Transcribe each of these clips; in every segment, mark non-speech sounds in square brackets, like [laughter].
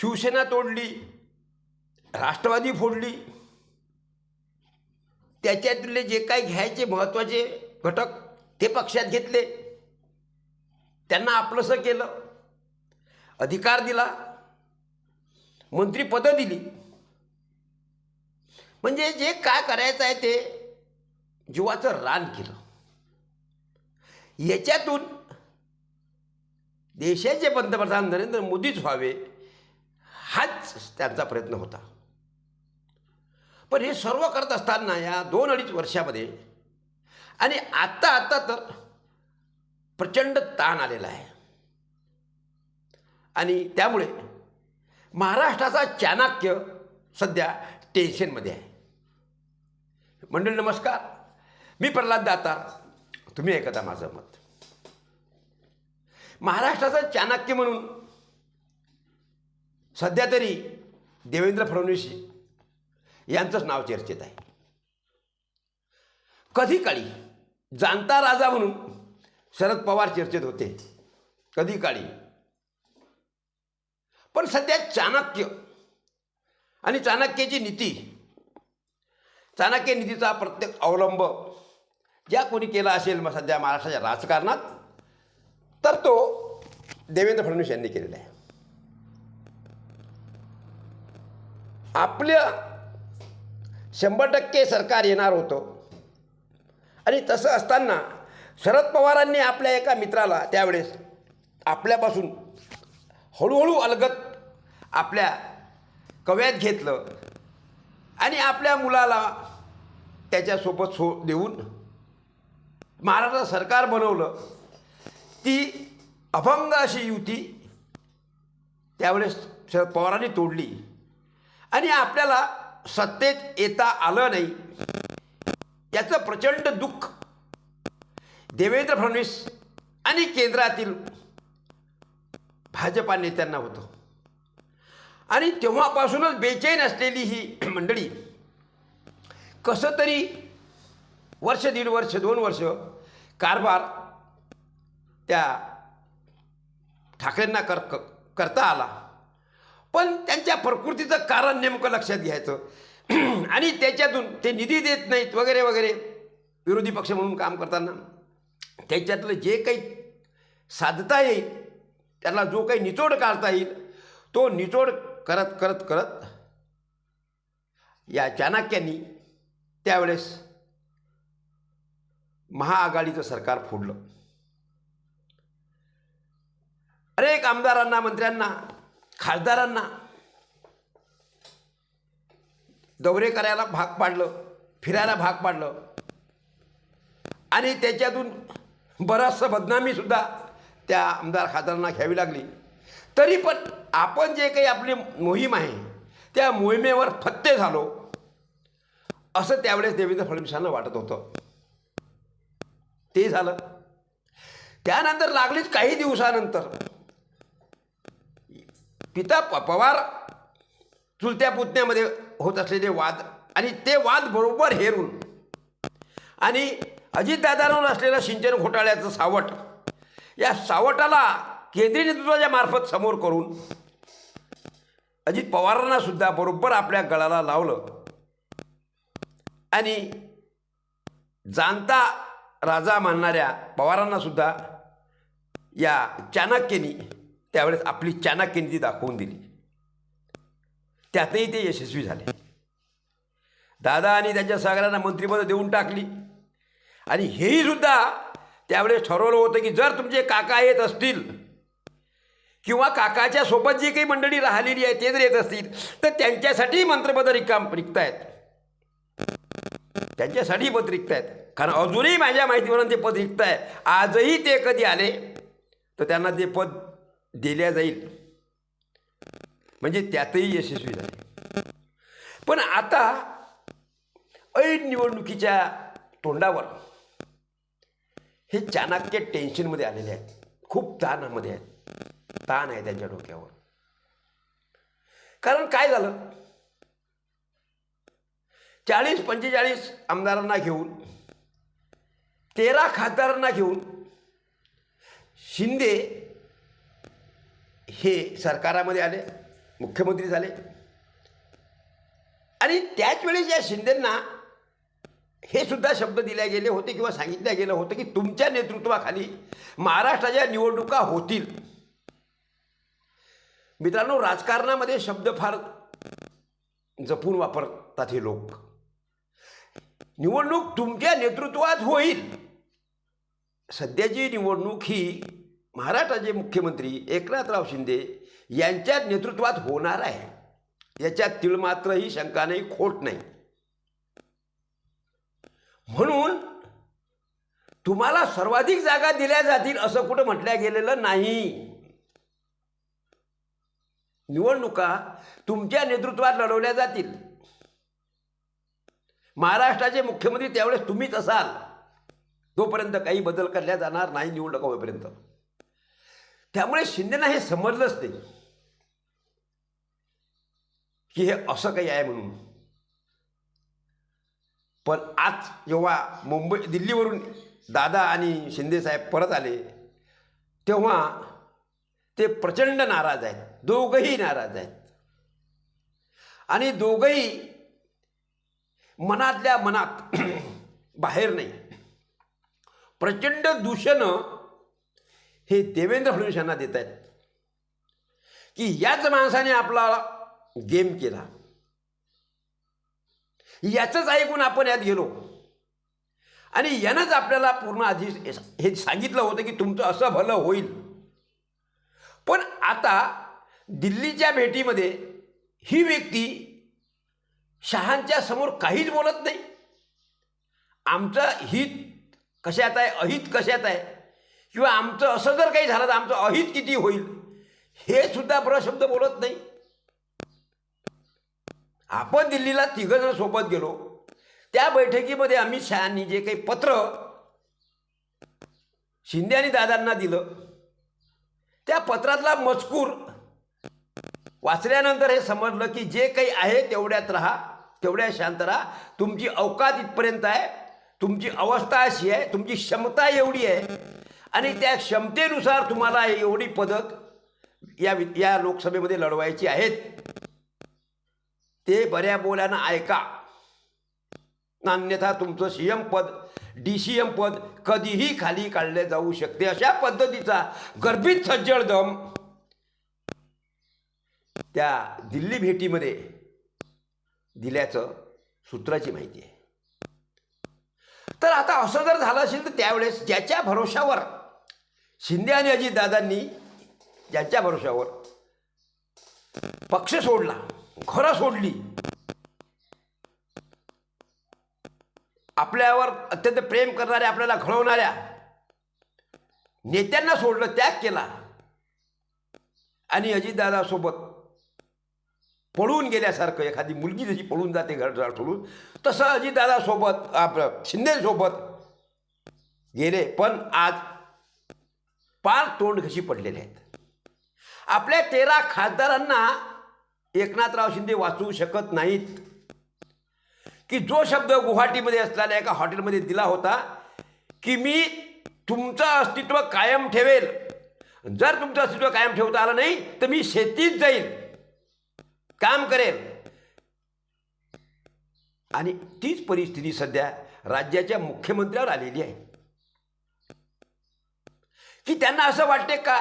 शिवसेना तोडली राष्ट्रवादी फोडली. त्याच्यातले जे काही घ्यायचे महत्त्वाचे घटक ते पक्षात घेतले. त्यांना आपलंसं केलं. अधिकार दिला. मंत्रीपदं दिली. म्हणजे जे काय करायचं आहे ते जीवाचं रान केलं. याच्यातून देशाचे पंतप्रधान नरेंद्र मोदीच व्हावे हाच त्यांचा प्रयत्न होता. पण हे सर्व करत असताना या दोन अडीच वर्षामध्ये आणि आत्ता आत्ता तर प्रचंड ताण आलेला आहे. आणि त्यामुळे महाराष्ट्राचा चाणक्य सध्या टेन्शनमध्ये आहे. मंडळी नमस्कार मी प्रल्हाद दातार तुम्ही ऐकता माझं मत. महाराष्ट्राचा चाणक्य म्हणून सध्या तरी देवेंद्र फडणवीस यांचंच नाव चर्चेत आहे. कधी काळी जाणता राजा म्हणून शरद पवार चर्चेत होते. कधी काळी पण सध्या चाणक्य आणि चाणक्याची नीती चाणक्य नीतीचा प्रत्येक अवलंब ज्या कोणी केला असेल मग सध्या महाराष्ट्राच्या राजकारणात तर तो देवेंद्र फडणवीस यांनी केलेला आहे. आपलं शंभर टक्के सरकार येणार होतं. आणि तसं असताना शरद पवारांनी आपल्या एका मित्राला त्यावेळेस आपल्यापासून हळूहळू अलगत आपल्या कव्यात घेतलं आणि आपल्या मुलाला त्याच्यासोबत सो देऊन महाराष्ट्र सरकार बनवलं. ती अभंग अशी युती त्यावेळेस शरद पवारांनी तोडली. आणि आपल्याला सत्तेत येता आलं नाही. याचं प्रचंड दुःख. देवेंद्र फडणवीस आणि केंद्रातील भाजपा नेत्यांना होतं. आणि तेव्हापासूनच बेचैन असलेली ही [clears throat] मंडळी कसं तरी वर्ष दीड वर्ष दोन वर्ष कारभार त्या ठाकरेंना कर क- करता आला. पण त्यांच्या प्रकृतीचं कारण नेमकं लक्षात घ्यायचं. [clears throat] आणि त्याच्यातून ते निधी देत नाहीत वगैरे वगैरे. विरोधी पक्ष म्हणून काम करताना. त्याच्यातलं जे काही साधता येईल त्याला जो काही निचोड काढता येईल तो निचोड करत करत करत या चाणक्यांनी त्यावेळेस महाआघाडीचं सरकार फोडलं. अनेक आमदारांना मंत्र्यांना खासदारांना दौरे करायला भाग पाडलं फिरायला भाग पाडलं. आणि त्याच्यातून बराचसं बदनामीसुद्धा त्या आमदार खासदारांना घ्यावी लागली. तरी पण आपण जे काही आपली मोहीम आहे त्या मोहिमेवर फत्ते झालो असं त्यावेळेस देवेंद्र फडणवीसांना वाटत होतं. ते झालं. त्यानंतर लागलीच काही दिवसानंतर पिता प पवार चुलत्या पुतण्यामध्ये होत असलेले वाद आणि ते वाद बरोबर हेरून आणि अजितदादांवर असलेलं सिंचन घोटाळ्याचं सावट या सावटाला केंद्रीय नेतृत्वाच्या मार्फत समोर करून अजित पवारांना सुद्धा बरोबर आपल्या गळाला लावलं. आणि जाणता राजा मानणाऱ्या पवारांना सुद्धा या चाणक्यनी त्यावेळेस आपली चाणाक्यनीती दाखवून दिली. त्यातही ते यशस्वी झाले. दादा आणि त्यांच्या सगळ्यांना मंत्रिपद देऊन टाकली. आणि हेही सुद्धा त्यावेळेस ठरवलं होतं की जर तुमचे काका येत असतील किंवा काकाच्या सोबत जी काही मंडळी राहिलेली आहे ते जर येत असतील तर त्यांच्यासाठी मंत्रपद रिकाम रिक्त त्यांच्यासाठी पद रिक्त आहेत कारण अजूनही माझ्या माहितीवरून ते पद रिक्त आहे आजही ते कधी आले तर त्यांना ते पद दिल्या जाईल. म्हणजे त्यातही यशस्वी झाले. पण आता ऐन निवडणुकीच्या तोंडावर हे चाणक्य टेन्शनमध्ये आलेले आहेत. खूप ताणामध्ये आहेत. ताण आहे त्यांच्या डोक्यावर. कारण काय झालं? चाळीस पंचेचाळीस आमदारांना घेऊन तेरा खासदारांना घेऊन शिंदे हे सरकारामध्ये आले मुख्यमंत्री झाले. आणि त्याच वेळेस या शिंदेंना हे सुद्धा शब्द दिले गेले होते किंवा सांगितलं गेलं होतं की तुमच्या नेतृत्वाखाली महाराष्ट्राच्या निवडणुका होतील. मित्रांनो राजकारणामध्ये शब्द फार जपून वापरतात हे लोक. निवडणूक तुमच्या नेतृत्वात होईल. सध्याची निवडणूक ही महाराष्ट्राचे मुख्यमंत्री एकनाथराव शिंदे यांच्या नेतृत्वात होणार आहे. याच्यात तिळमात्रही शंका नाही खोट नाही. म्हणून तुम्हाला सर्वाधिक जागा दिल्या जातील असं कुठं म्हटलं गेलेलं नाही. निवडणुका तुमच्या नेतृत्वात लढवल्या जातील. महाराष्ट्राचे मुख्यमंत्री त्यावेळेस तुम्हीच असाल. तोपर्यंत काही बदल करल्या जाणार नाही निवडणुका होईपर्यंत. त्यामुळे शिंदेना हे समजलंच नाही. की हे असं काही आहे म्हणून. पण आज जेव्हा मुंबई दिल्लीवरून दादा आणि शिंदेसाहेब परत आले तेव्हा ते प्रचंड नाराज आहेत. दोघंही नाराज आहेत. आणि दोघंही मनातल्या मनात [clears throat] बाहेर नाही. प्रचंड दूषणं हे देवेंद्र फडणवीस यांना देत आहेत. की याच माणसाने आपला गेम केला. याचंच ऐकून आपण यात गेलो. आणि यानंच आपल्याला पूर्ण आधी हे सांगितलं होतं की तुमचं असं भलं होईल. पण आता दिल्लीच्या भेटीमध्ये ही व्यक्ती शहांच्या समोर काहीच बोलत नाही. आमचं हित कशात आहे अहित कशात आहे? किंवा आमचं असं जर काही झालं तर आमचं अहित किती होईल? हे सुद्धा प्रशब्द शब्द बोलत नाही. आपण दिल्लीला तिघजण सोबत गेलो. त्या बैठकीमध्ये अमित शहानी जे काही पत्र शिंदे आणि दादांना दिलं. त्या पत्रातला मजकूर वाचल्यानंतर हे समजलं की जे काही आहे तेवढ्यात राहा तेवढ्या शांत राहा. तुमची अवकात इथपर्यंत आहे तुमची अवस्था अशी आहे तुमची क्षमता एवढी आहे. आणि त्या क्षमतेनुसार तुम्हाला एवढी पदक या वि या लोकसभेमध्ये लढवायची आहेत. ते बऱ्या बोल्यानं ऐका. अन्यथा तुमचं सी एम पद डी सी एम पद कधीही खाली काढले जाऊ शकते. अशा पद्धतीचा गर्भित सज्जड दम त्या दिल्ली भेटीमध्ये दिल्याचं सूत्राची माहिती आहे. तर आता असं जर झालं असेल तर त्यावेळेस ज्याच्या भरोशावर शिंदे आणि अजितदादांनी ज्यांच्या भरोश्यावर पक्ष सोडला घरं सोडली आपल्यावर अत्यंत प्रेम करणाऱ्या आपल्याला घडवणाऱ्या नेत्यांना सोडलं त्याग केला. आणि अजितदादासोबत पळून गेल्यासारखं एखादी मुलगी जशी पळून जाते घर सोडून तसं अजितदादासोबत आपलं शिंदेसोबत गेले. पण आज पार तोंड घशी पडलेले आहेत. आपल्या तेरा खासदारांना एकनाथराव शिंदे वाचवू शकत नाहीत. की जो शब्द गुवाहाटीमध्ये असलेल्या एका हॉटेलमध्ये दिला होता की मी तुमचं अस्तित्व कायम ठेवेल. जर तुमचं अस्तित्व कायम ठेवता आलं नाही तर मी शेतीत जाईल. काम करेल. आणि तीच परिस्थिती सध्या राज्याच्या मुख्यमंत्र्यावर आलेली आहे. की त्यांना असं वाटते का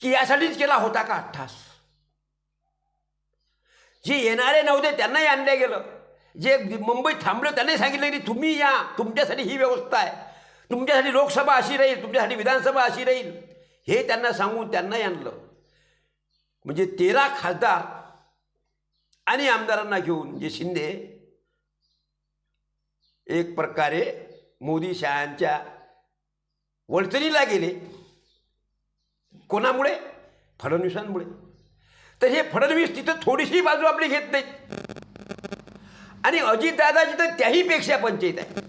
की यासाठीच केला होता का अठ्ठास जे येणारे नव्हते त्यांनाही आणलं गेलं. जे मुंबईत थांबलं त्यांनाही सांगितलं की तुम्ही या तुमच्यासाठी ही व्यवस्था आहे. तुमच्यासाठी लोकसभा अशी राहील तुमच्यासाठी विधानसभा अशी राहील. हे त्यांना सांगून त्यांनाही आणलं. म्हणजे तेरा खासदार आणि आमदारांना घेऊन जे शिंदे एक प्रकारे मोदी शहांच्या वळचणीला गेले कोणामुळे? फडणवीसांमुळे. तर हे फडणवीस तिथं थोडीशी बाजू आपली घेत नाहीत. आणि अजितदादाची तर त्याहीपेक्षा पंचायत आहे.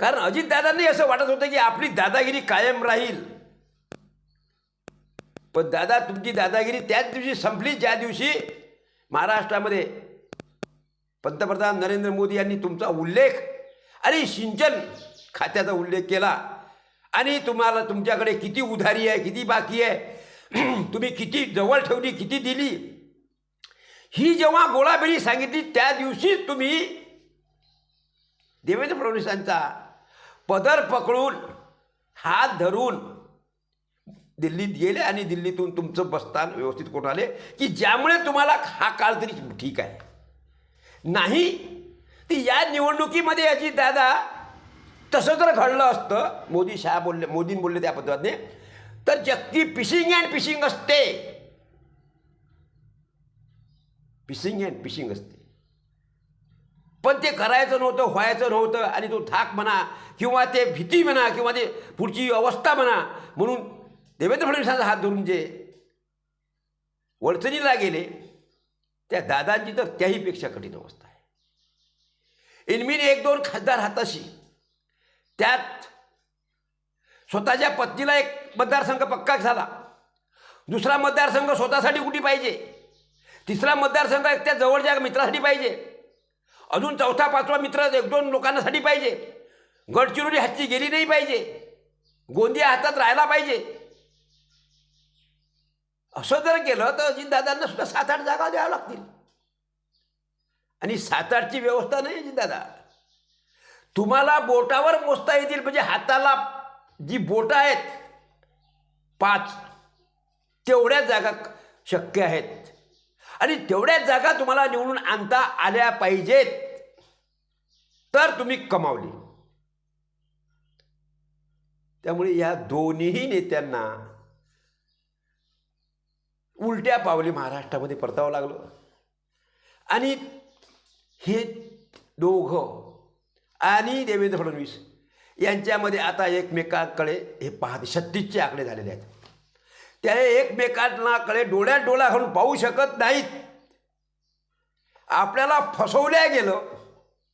कारण अजितदादांनी असं वाटत होतं की आपली दादागिरी कायम राहील. पण दादा तुमची दादागिरी त्याच दिवशी संपली ज्या दिवशी महाराष्ट्रामध्ये पंतप्रधान नरेंद्र मोदी यांनी तुमचा उल्लेख आणि सिंचन खात्याचा उल्लेख केला. आणि तुम्हाला तुमच्याकडे किती उधारी आहे किती बाकी आहे [clears throat] तुम्ही किती जवळ ठेवली किती दिली? ही जेव्हा गोळाबेरी सांगितली त्या दिवशीच तुम्ही देवेंद्र फडणवीसांचा पदर पकडून हात धरून दिल्लीत गेले आणि दिल्लीतून तुमचं बस्तान व्यवस्थित करून आले? की ज्यामुळे तुम्हाला हा काळ तरी ठीक आहे. नाही ती या निवडणुकीमध्ये याची दादा तसं जर घडलं असतं मोदी शहा बोलले मोदीन बोलले त्या पद्धतीने तर जगती पिशिंग अँड पिशिंग असते. पिशिंग अँड पिशिंग असते. पण ते करायचं नव्हतं व्हायचं नव्हतं आणि तो धाक म्हणा किंवा ते भीती म्हणा किंवा ते पुढची अवस्था म्हणा म्हणून देवेंद्र फडणवीसांचा हात धरून जे वडचणीला गेले त्या दादांची तर त्याहीपेक्षा कठीण अवस्था आहे. इनमीन एक दोन खासदार हाताशी त्यात स्वतःच्या पत्नीला एक मतदारसंघ पक्का झाला. दुसरा मतदारसंघ स्वतःसाठी कुठे पाहिजे? तिसरा मतदारसंघ त्या जवळच्या मित्रासाठी पाहिजे. अजून चौथा पाचवा मित्र एक दोन लोकांसाठी पाहिजे. गडचिरोली हातची गेली नाही पाहिजे. गोंदिया हातात राहायला पाहिजे. असं जर केलं तर अजितदादांना सुद्धा सात आठ जागा द्याव्या लागतील. आणि सात आठची व्यवस्था नाही अजितदादा तुम्हाला बोटावर मोजता येतील म्हणजे हाताला जी बोटं आहेत पाच तेवढ्या जागा शक्य आहेत. आणि तेवढ्याच जागा तुम्हाला निवडून आणता आल्या पाहिजेत तर तुम्ही कमावली. त्यामुळे या दोन्ही नेत्यांना उलट्या पावली महाराष्ट्रामध्ये परतावं लागलं. आणि हे दोघं आणि देवेंद्र फडणवीस यांच्यामध्ये आता एकमेकांकडे हे पाहते. छत्तीसचे आकडे झालेले आहेत. त्या एकमेकांनाकडे डोळ्यात डोळा घालून पाहू शकत नाहीत. आपल्याला फसवल्या गेलं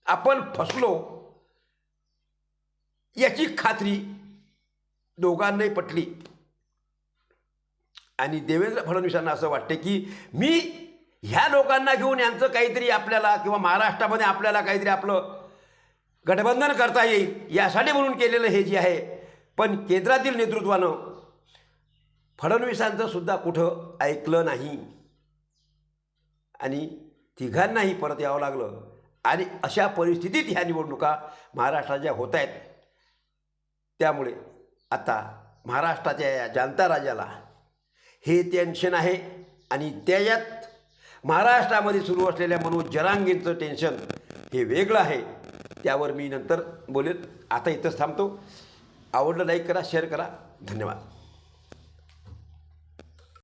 आपण फसलो याची खात्री दोघांनाही पटली. आणि देवेंद्र फडणवीसांना असं वाटते की मी ह्या लोकांना घेऊन यांचं काहीतरी आपल्याला किंवा महाराष्ट्रामध्ये आपल्याला काहीतरी आपलं गठबंधन करता येईल यासाठी म्हणून केलेलं हे जे आहे. पण केंद्रातील नेतृत्वानं फडणवीसांचं सुद्धा कुठं ऐकलं नाही. आणि तिघांनाही परत यावं लागलं. आणि अशा परिस्थितीत ह्या निवडणुका महाराष्ट्राच्या होत आहेत त्यामुळे आता महाराष्ट्राच्या या जनता राजाला हे टेन्शन आहे. आणि त्याच्यात महाराष्ट्रामध्ये सुरू असलेल्या मनोज जरांगेंचं टेन्शन हे वेगळं आहे. त्यावर मी नंतर बोलेन आता इथंच थांबतो. आवडलं लाईक करा शेअर करा. धन्यवाद.